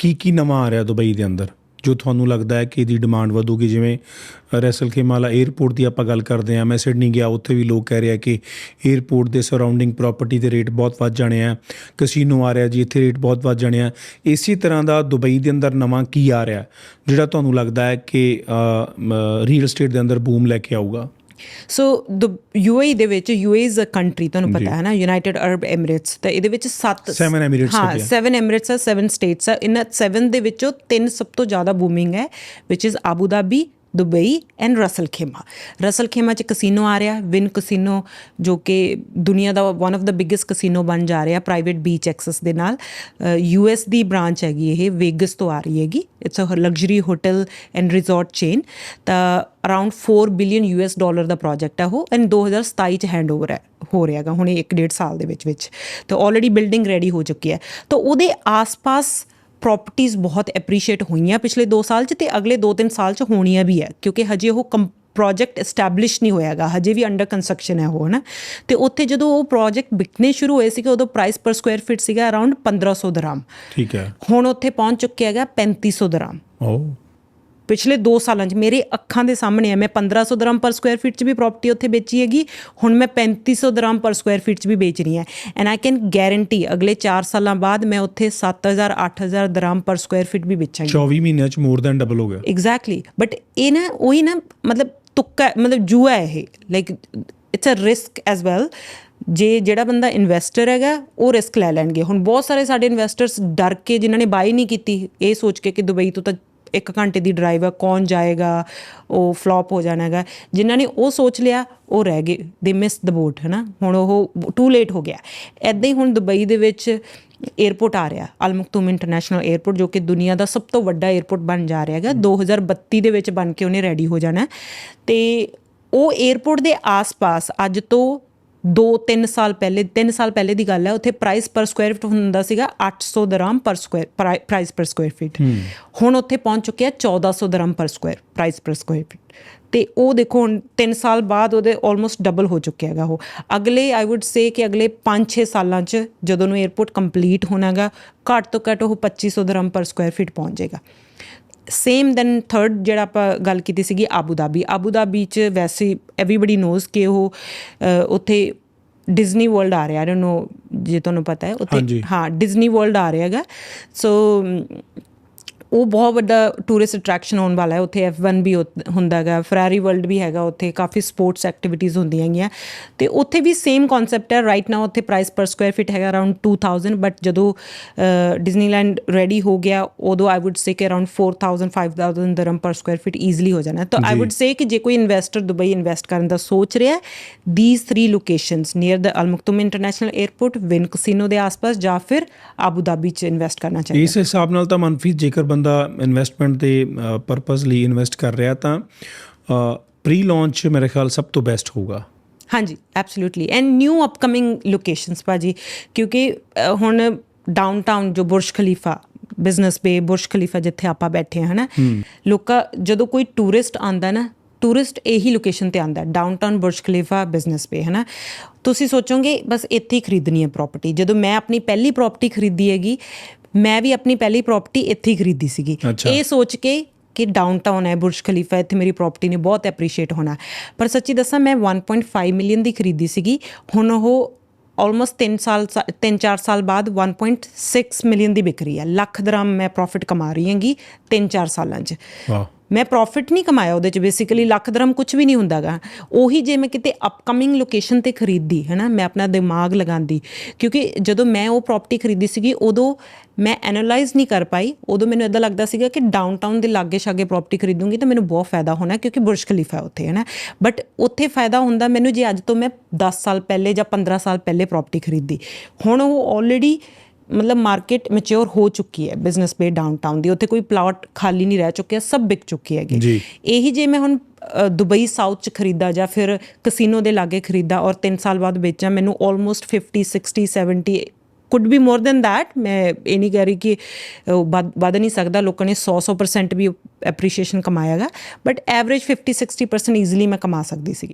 ਕੀ ਕੀ ਨਵਾਂ ਆ ਰਿਹਾ ਦੁਬਈ ਦੇ ਅੰਦਰ, ਜੋ ਤੁਹਾਨੂੰ ਲੱਗਦਾ ਹੈ ਕਿ ਇਹਦੀ ਡਿਮਾਂਡ ਵਧੂਗੀ? ਜਿਵੇਂ ਰੈਸਲ ਖੇਮਾਲਾ 에ਅਰਪੋਰਟ ਦੀ ਆਪਾਂ ਗੱਲ ਕਰਦੇ ਹਾਂ, ਮੈਂ ਸਿਡਨੀ ਗਿਆ, ਉੱਥੇ ਵੀ ਲੋਕ ਕਹਿ ਰਹੇ ਆ ਕਿ 에ਅਰਪੋਰਟ ਦੇ ਸਰਾਊਂਡਿੰਗ ਪ੍ਰਾਪਰਟੀ ਦੇ ਰੇਟ ਬਹੁਤ ਵੱਧ ਜਾਣੇ ਆ ਕਸੀਨੋ ਆ ਰਿਹਾ ਜੀ, ਇੱਥੇ ਰੇਟ ਬਹੁਤ ਵੱਧ ਜਾਣੇ ਆ। ਇਸੇ ਤਰ੍ਹਾਂ ਦਾ ਦੁਬਈ ਦੇ ਅੰਦਰ ਨਵਾਂ ਕੀ ਆ ਰਿਹਾ, ਜਿਹੜਾ ਤੁਹਾਨੂੰ ਲੱਗਦਾ ਹੈ ਕਿ ਰੀਅਲ ਏਸਟੇਟ ਦੇ ਅੰਦਰ ਬੂਮ ਲੈ ਕੇ ਆਊਗਾ? ਸੋ ਦ ਯੂਏਈ ਦੇ ਵਿੱਚ ਯੂਏਈ ਇਜ਼ ਅ ਕੰਟਰੀ ਤੁਹਾਨੂੰ ਪਤਾ ਹੈ ਨਾ ਯੂਨਾਈਟਿਡ ਅਰਬ ਐਮਿਰੇਟਸ ਤਾਂ ਇਹਦੇ ਵਿੱਚ 7 Seven Emirates ਹਾਂ। 7 ਐਮਿਰੇਟਸ ਆ 7 ਸਟੇਟਸ ਆ। ਇਨ 7 ਦੇ ਵਿੱਚੋਂ ਤਿੰਨ ਸਭ ਤੋਂ ਜ਼ਿਆਦਾ ਬੂਮਿੰਗ ਹੈ ਵਿਚ is Abu Dhabi Dubai and Ras al Khaimah Ras al Khaimah ਚ ਕਸੀਨੋ ਆ ਰਿਹਾ ਵਿਨ ਕਸੀਨੋ ਜੋ ਕਿ ਦੁਨੀਆ ਦਾ one of the biggest casino ਬਣ ਜਾ ਰਿਹਾ ਪ੍ਰਾਈਵੇਟ ਬੀਚ ਐਕਸੈਸ ਦੇ ਨਾਲ। ਯੂ ਐਸ ਦੀ ਬ੍ਰਾਂਚ ਹੈਗੀ ਇਹ ਵੇਗਸ ਤੋਂ ਆ ਰਹੀ ਹੈਗੀ। It's uh luxury hotel and resort chain ਤਾਂ around 4 billion U S dollar ਦਾ ਪ੍ਰੋਜੈਕਟ ਹੈ ਉਹ ਐਂਡ 2027 ਚ ਹੈਂਡਓਵਰ ਹੈ, ਹੋ ਰਿਹਾਗਾ ਹੁਣ 1.5 ਸਾਲ ਦੇ ਵਿੱਚ ਵਿੱਚ। ਤਾਂ ਆਲਰੇਡੀ ਬਿਲਡਿੰਗ ਰੈਡੀ ਹੋ ਚੁੱਕੀ ਹੈ। ਤਾਂ ਉਹਦੇ ਆਸ-ਪਾਸ ਪ੍ਰਾਪਰਟੀਆਂ ਬਹੁਤ ਐਪਰੀਸ਼ੀਏਟ ਹੋਈਆਂ ਪਿਛਲੇ 2 ਸਾਲ ਚ ਤੇ ਅਗਲੇ 2-3 ਸਾਲ ਚ ਹੋਣੀਆਂ ਵੀ ਹੈ ਕਿਉਂਕਿ ਹਜੇ ਉਹ ਪ੍ਰੋਜੈਕਟ ਐਸਟੈਬਲਿਸ਼ ਨਹੀਂ ਹੋਇਆਗਾ ਹਜੇ ਵੀ ਅੰਡਰ ਕੰਸਟਰਕਸ਼ਨ ਹੈ ਉਹ ਨਾ ਤੇ ਉੱਥੇ ਜਦੋਂ ਉਹ ਪ੍ਰੋਜੈਕਟ ਵਿਕਨੇ ਸ਼ੁਰੂ ਹੋਏ ਸੀਗੇ ਉਦੋਂ ਪ੍ਰਾਈਸ ਪਰ ਸਕੁਆਇਰ ਫੀਟ ਸੀਗਾ ਅਰਾਊਂਡ 1500 ਦਰਾਮ। ਠੀਕ ਹੈ। ਹੁਣ ਉੱਥੇ ਪਹੁੰਚ ਚੁੱਕਿਆ ਹੈਗਾ 3500 ਦਰਾਮ। ਓ। ਪਿਛਲੇ 2 ਸਾਲਾਂ 'ਚ ਮੇਰੇ ਅੱਖਾਂ ਦੇ ਸਾਹਮਣੇ ਹੈ। ਮੈਂ 1500 ਦਰਮ ਪਰ ਸਕੁਆਇਰ ਫੀਟ 'ਚ ਵੀ ਪ੍ਰਾਪਰਟੀ ਉੱਥੇ ਵੇਚੀ ਹੈਗੀ। ਹੁਣ ਮੈਂ 3500 ਦਰਮ ਪਰ ਸਕੁਆਇਰ ਫੀਟ 'ਚ ਵੀ ਵੇਚ ਰਹੀ ਹਾਂ। ਐਂਡ ਆਈ ਕੈਨ ਗਾਰੰਟੀ ਅਗਲੇ 4 ਸਾਲਾਂ ਬਾਅਦ ਮੈਂ ਉੱਥੇ 7000 8000 ਦਰਮ ਪਰ ਸਕੁਆਇਰ ਫੀਟ ਵੀ ਵੇਚਾਂਗੀ। 24 ਮਹੀਨਿਆਂ ਚ ਮੋਰ ਦੈਨ ਡਬਲ ਹੋ ਗਿਆ। ਐਗਜ਼ੈਕਟਲੀ ਬਟ ਇਹ ਨਾ ਉਹੀ ਨਾ ਮਤਲਬ ਤੁੱਕਾ ਮਤਲਬ ਜੂਆ ਹੈ ਇਹ। Like it's uh risk as well ਜੇ ਜਿਹੜਾ ਬੰਦਾ ਇਨਵੈਸਟਰ ਹੈਗਾ ਉਹ ਰਿਸਕ ਲੈ ਲੈਣਗੇ। ਹੁਣ ਬਹੁਤ ਸਾਰੇ ਸਾਡੇ ਇਨਵੈਸਟਰਸ ਡਰ ਕੇ ਜਿਨ੍ਹਾਂ ਨੇ ਬਾਈ ਨਹੀਂ ਕੀਤੀ ਇਹ ਸੋਚ ਕੇ ਕਿ ਦੁਬਈ ਤੋਂ ਤਾਂ ਇੱਕ ਘੰਟੇ ਦੀ ਡਰਾਈਵ ਆ, ਕੌਣ ਜਾਏਗਾ, ਉਹ ਫਲॉप ਹੋ ਜਾਣਾ ਹੈਗਾ। ਜਿਨ੍ਹਾਂ ਨੇ ਉਹ ਸੋਚ ਲਿਆ, ਉਹ ਰਹਿ ਗਏ। ਦੇ ਮਿਸ ਦ ਬੋਟ ਹੈਨਾ? ਹੁਣ ਉਹ ਟੂ ਲੇਟ ਹੋ ਗਿਆ। ਐਦਾਂ ਹੀ ਹੁਣ ਦੁਬਈ ਦੇ ਵਿੱਚ 에어ਪੋਰਟ ਆ ਰਿਹਾ ਅਲ ਮਖਤੂਮ ਇੰਟਰਨੈਸ਼ਨਲ 에어ਪੋਰਟ ਜੋ ਕਿ ਦੁਨੀਆ ਦਾ ਸਭ ਤੋਂ ਵੱਡਾ 에어ਪੋਰਟ ਬਣ ਜਾ ਰਿਹਾ ਹੈਗਾ। 2032 ਦੇ ਵਿੱਚ ਬਣ ਕੇ ਉਹਨੇ ਰੈਡੀ ਹੋ ਜਾਣਾ। ਤੇ ਉਹ 에어ਪੋਰਟ ਦੇ ਆਸ-ਪਾਸ ਅੱਜ ਤੋਂ 2-3 ਸਾਲ ਪਹਿਲੇ 3 ਸਾਲ ਪਹਿਲੇ ਦੀ ਗੱਲ ਹੈ ਉੱਥੇ ਪ੍ਰਾਈਸ ਪਰ ਸਕੁਆਇਰ ਫੀਟ ਹੁੰਦਾ ਸੀਗਾ 800 dirham per square price per square feet ਹੁਣ ਉੱਥੇ ਪਹੁੰਚ ਚੁੱਕਿਆ 1400 dirham per square price per square feet ਤੇ ਉਹ ਦੇਖੋ ਹੁਣ 3 ਸਾਲ ਬਾਅਦ ਉਹਦੇ ਆਲਮੋਸਟ ਡਬਲ ਹੋ ਚੁੱਕਿਆ ਹੈਗਾ ਉਹ। ਅਗਲੇ ਆਈ ਊਡ ਸੇ ਕਿ ਅਗਲੇ 5-6 ਸਾਲਾਂ 'ਚ ਜਦੋਂ ਨੂੰ 에ਅਰਪੋਰਟ ਕੰਪਲੀਟ ਹੋਣਾਗਾ ਘੱਟ ਤੋਂ ਘੱਟ ਉਹ 2500 ਦਰਹਮ ਪਰ ਸਕੁਆਇਰ ਫੀਟ ਪਹੁੰਚ ਜਾਏਗਾ। ਸੇਮ ਦੈਨ ਥਰਡ ਜਿਹੜਾ ਆਪਾਂ ਗੱਲ ਕੀਤੀ ਸੀਗੀ ਆਬੂ ਧਾਬੀ ਆਬੂ ਧਾਬੀ ਚ ਵੈਸੇ ਐਵਰੀਬਾਡੀ ਨੋਜ਼ ਕਿ ਉਹ ਉੱਥੇ ਡਿਜ਼ਨੀ ਵਰਲਡ ਆ ਰਿਹਾ। ਆਈ ਡੋਨਟ ਨੋ ਜੇ ਤੁਹਾਨੂੰ ਪਤਾ ਹੈ। ਉੱਥੇ ਹਾਂ ਡਿਜ਼ਨੀ ਵਰਲਡ ਆ ਰਿਹਾ ਹੈਗਾ। ਸੋ ਉਹ ਬਹੁਤ ਵੱਡਾ ਟੂਰਿਸਟ ਅਟਰੈਕਸ਼ਨ ਹੋਣ ਵਾਲਾ ਹੈ। ਉੱਥੇ F1 ਵੀ ਹੁੰਦਾ ਹੈਗਾ ਫਰਾਰੀ ਵਰਲਡ ਵੀ ਹੈਗਾ ਉੱਥੇ ਕਾਫੀ ਸਪੋਰਟਸ ਐਕਟੀਵਿਟੀਜ਼ ਹੁੰਦੀਆਂ ਹੈਗੀਆਂ। ਤੇ ਉੱਥੇ ਵੀ ਸੇਮ ਕਨਸੈਪਟ ਹੈ। ਰਾਈਟ ਨਾਓ ਉੱਥੇ ਪ੍ਰਾਈਸ ਪਰ ਸਕੁਆਇਰ ਫੀਟ ਹੈਗਾ ਅਰਾਊਂਡ 2000 ਬਟ ਜਦੋਂ ਡਿਜ਼ਨੀਲੈਂਡ ਰੈਡੀ ਹੋ ਗਿਆ ਉਦੋਂ ਆਈ ਊਡ ਸੇ ਕਿ ਅਰਾਊਂਡ 4000 5000 ਦਰਮ ਪਰ ਸਕੁਆਇਰ ਫੀਟ ਈਜ਼ੀਲੀ ਹੋ ਜਾਣਾ। ਤਾਂ ਆਈ। ਊਡ ਸੇ ਕਿ ਜੇ ਕੋਈ ਇਨਵੈਸਟਰ ਦੁਬਈ ਇਨਵੈਸਟ ਕਰਨ ਦਾ ਸੋਚ ਰਿਹਾ ਹੈ these three locations near the Al Maktoum international airport Wynn casino ਦੇ ਆਸ-ਪਾਸ ਜਾਂ ਫਿਰ ਆਬੂ ਧਾਬੀ ਚ ਇਨਵੈਸਟ ਕਰਨਾ ਚਾਹੀਦਾ ਇਸ ਹਿਸਾਬ ਨਾਲ ਤਾਂ ਮਨਫੀ ਜੇਕਰ ਬੰਦਾ ਇਨਵੈਸਟਮੈਂਟ ਦੇ ਪਰਪਸ ਲਈ ਇਨਵੈਸਟ ਕਰ ਰਿਹਾ ਤਾਂ ਪ੍ਰੀ ਲਾਂਚ ਮੇਰੇ ਖਿਆਲ ਸਭ ਤੋਂ ਬੈਸਟ ਹੋਊਗਾ। ਹਾਂਜੀ absolutely and new upcoming locations ਭਾਜੀ ਕਿਉਂਕਿ ਹੁਣ ਡਾਊਨਟਾਊਨ ਜੋ Burj Khalifa Business Bay Burj Khalifa ਜਿੱਥੇ ਆਪਾਂ ਬੈਠੇ ਹਾਂ ਨਾ ਲੋਕਾਂ ਜਦੋਂ ਕੋਈ ਟੂਰਿਸਟ ਆਂਦਾ ਨਾ ਟੂਰਿਸਟ ਇਹੀ ਲੋਕੇਸ਼ਨ ਤੇ ਆਂਦਾ downtown Burj Khalifa Business Bay ਹੈ ਨਾ ਤੁਸੀਂ ਸੋਚੋਗੇ ਬਸ ਇੱਥੇ ਹੀ ਖਰੀਦਣੀ ਹੈ ਪ੍ਰਾਪਰਟੀ ਜਦੋਂ ਮੈਂ ਆਪਣੀ ਪਹਿਲੀ ਪ੍ਰਾਪਰਟੀ ਖਰੀਦੀ ਹੈਗੀ ਮੈਂ ਵੀ ਆਪਣੀ ਪਹਿਲੀ ਪ੍ਰਾਪਰਟੀ ਇੱਥੇ ਹੀ ਖਰੀਦੀ ਸੀਗੀ। ਇਹ ਸੋਚ ਕੇ ਕਿ ਡਾਊਨਟਾਊਨ ਹੈ ਬੁਰਜ ਖਲੀਫਾ ਇੱਥੇ ਮੇਰੀ ਪ੍ਰਾਪਰਟੀ ਨੇ ਬਹੁਤ ਐਪਰੀਸ਼ੀਏਟ ਹੋਣਾ। ਪਰ ਸੱਚੀ ਦੱਸਾਂ ਮੈਂ 1.5 ਮਿਲੀਅਨ ਦੀ ਖਰੀਦੀ ਸੀਗੀ। ਹੁਣ ਉਹ ਆਲਮੋਸਟ 3 ਸਾਲ 3-4 ਸਾਲ ਬਾਅਦ 1.6 ਮਿਲੀਅਨ ਦੀ ਵਿਕ ਰਹੀ ਹੈ। ਲੱਖ ਦਰਮ ਮੈਂ ਪ੍ਰੋਫਿਟ ਕਮਾ ਰਹੀ ਹਾਂਗੀ 3-4 ਸਾਲਾਂ 'ਚ। ਵਾਹ। ਮੈਂ ਪ੍ਰੋਫਿਟ ਨਹੀਂ ਕਮਾਇਆ ਉਹਦੇ ਚ ਬੇਸਿਕਲੀ ਲੱਖ ਦਰਮ ਕੁਝ ਵੀ ਨਹੀਂ ਹੁੰਦਾਗਾ। ਉਹੀ ਜੇ ਮੈਂ ਕਿਤੇ ਅਪਕਮਿੰਗ ਲੋਕੇਸ਼ਨ ਤੇ ਖਰੀਦੀ ਹੈ ਨਾ ਮੈਂ ਆਪਣਾ ਦਿਮਾਗ ਲਗਾਉਂਦੀ, ਕਿਉਂਕਿ ਜਦੋਂ ਮੈਂ ਉਹ ਪ੍ਰਾਪਰਟੀ ਖਰੀਦੀ ਸੀਗੀ, ਉਦੋਂ ਮੈਂ ਐਨਾਲਾਈਜ਼ ਨਹੀਂ ਕਰ ਪਾਈ। ਉਦੋਂ ਮੈਨੂੰ ਇਦਾਂ ਲੱਗਦਾ ਸੀਗਾ ਕਿ ਡਾਊਨਟਾਊਨ ਦੇ ਲਾਗੇ ਛਾਗੇ ਪ੍ਰਾਪਰਟੀ ਖਰੀਦੂੰਗੀ ਤਾਂ ਮੈਨੂੰ ਬਹੁਤ ਫਾਇਦਾ ਹੋਣਾ, ਕਿਉਂਕਿ ਬੁਰਜ ਖਲੀਫਾ ਹੈ ਉੱਥੇ ਹੈ ਨਾ ਬਟ ਉੱਥੇ ਫਾਇਦਾ ਹੁੰਦਾ ਮੈਨੂੰ ਜੇ ਅੱਜ ਤੋਂ ਮੈਂ 10 ਸਾਲ ਪਹਿਲੇ ਜਾਂ 15 ਸਾਲ ਪਹਿਲੇ ਪ੍ਰਾਪਰਟੀ ਖਰੀਦੀ। ਹੁਣ ਉਹ ਆਲਰੇਡੀ ਮਤਲਬ ਮਾਰਕੀਟ ਮੈਚੁਰ ਹੋ ਚੁੱਕੀ ਹੈ ਬਿਜ਼ਨਸ ਬੇ ਡਾਊਨਟਾਊਨ ਦੀ। ਉੱਥੇ ਕੋਈ ਪਲਾਟ ਖਾਲੀ ਨਹੀਂ ਰਹਿ ਚੁੱਕਿਆ ਸਭ ਵਿਕ ਚੁੱਕੇ ਹੈਗੇ। ਇਹੀ ਜੇ ਮੈਂ ਹੁਣ ਦੁਬਈ ਸਾਊਥ ਚ ਖਰੀਦਾ ਜਾਂ ਫਿਰ ਕਸੀਨੋ ਦੇ ਲਾਗੇ ਖਰੀਦਾ ਔਰ 3 ਸਾਲ ਬਾਅਦ ਵੇਚਾਂ ਮੈਨੂੰ almost 50 60 70 could be more than that ਮੈਂ ਇਹ ਨਹੀਂ ਕਹਿ ਰਹੀ ਕਿ ਵੱਧ ਨਹੀਂ ਸਕਦਾ ਲੋਕਾਂ ਨੇ 100 100% ਵੀ ਐਪਰੀਸ਼ੀਏਸ਼ਨ ਕਮਾਇਆਗਾ ਬਟ ਐਵਰੇਜ 50 60% ਈਜ਼ੀਲੀ ਮੈਂ ਕਮਾ ਸਕਦੀ ਸੀ